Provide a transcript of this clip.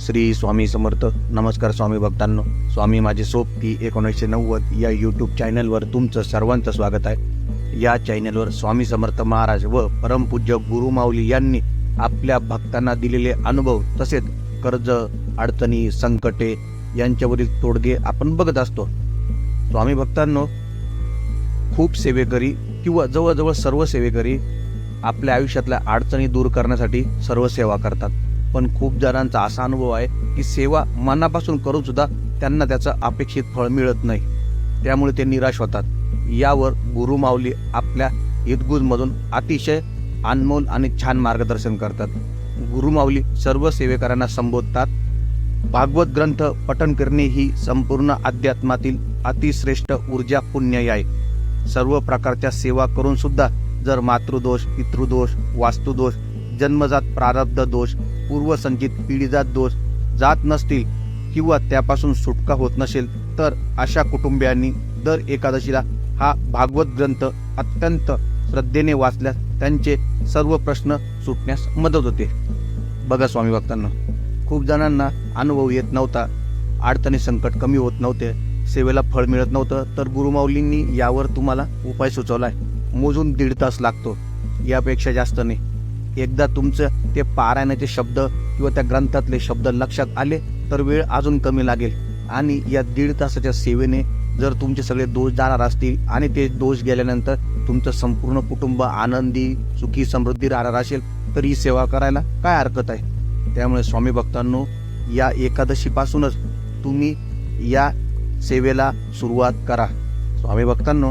श्री स्वामी समर्थ. नमस्कार स्वामी भक्तांनो. स्वामी माझे सोबती एकोणीसशे नव्वद या यूट्यूब चॅनलवर तुमचं सर्वांचं स्वागत आहे. या चॅनलवर स्वामी समर्थ महाराज व परमपूज्य गुरुमाऊली यांनी आपल्या भक्तांना दिलेले अनुभव तसेच कर्ज अडचणी संकटे यांच्यावरील तोडगे आपण बघत असतो. स्वामी भक्तांनो खूप सेवेकरी किंवा जवळजवळ सर्व सेवेकरी आपल्या आयुष्यातल्या अडचणी दूर करण्यासाठी सर्व सेवा करतात. पण खूप जणांचा असा अनुभव आहे की सेवा मनापासून करून सुद्धा त्यांना त्याचं अपेक्षित फळ मिळत नाही. त्यामुळे ते निराश होतात. यावर गुरु माऊली आपल्या हितगुजमधून अतिशय अनमोल आणि छान मार्गदर्शन करतात. गुरुमाऊली सर्व सेवेकरांना संबोधतात. भागवत ग्रंथ पठण करणे ही संपूर्ण अध्यात्मातील अतिश्रेष्ठ ऊर्जा पुण्य आहे. सर्व प्रकारच्या सेवा करून सुद्धा जर मातृदोष पितृदोष वास्तुदोष जन्मजात प्रारब्ध दोष पूर्वसंचित पिढीजात दोष जात नसतील किंवा त्यापासून सुटका होत नसेल तर अशा कुटुंबियांनी दर एकादशीला हा भागवत ग्रंथ अत्यंत श्रद्धेने वाचल्यास त्यांचे सर्व प्रश्न सुटण्यास मदत होते. बघा स्वामी भक्तांना खूप जणांना अनुभव येत नव्हता अडचणी संकट कमी होत नव्हते सेवेला फळ मिळत नव्हतं तर गुरुमाऊलींनी यावर तुम्हाला उपाय सुचवला आहे मोजून दीड तास लागतो यापेक्षा जास्त नाही. एकदा तुमचं ते पारायणाचे शब्द किंवा त्या ग्रंथातले शब्द लक्षात आले तर वेळ अजून कमी लागेल. आणि या दीड तासाच्या सेवेने जर तुमचे सगळे दोष जाणार असतील आणि ते दोष गेल्यानंतर तुमचं संपूर्ण कुटुंब आनंदी सुखी समृद्धी राहणार असेल तर ही सेवा करायला काय हरकत आहे? त्यामुळे स्वामी भक्तांनो या एकादशीपासूनच तुम्ही या सेवेला सुरुवात करा. स्वामी भक्तांनो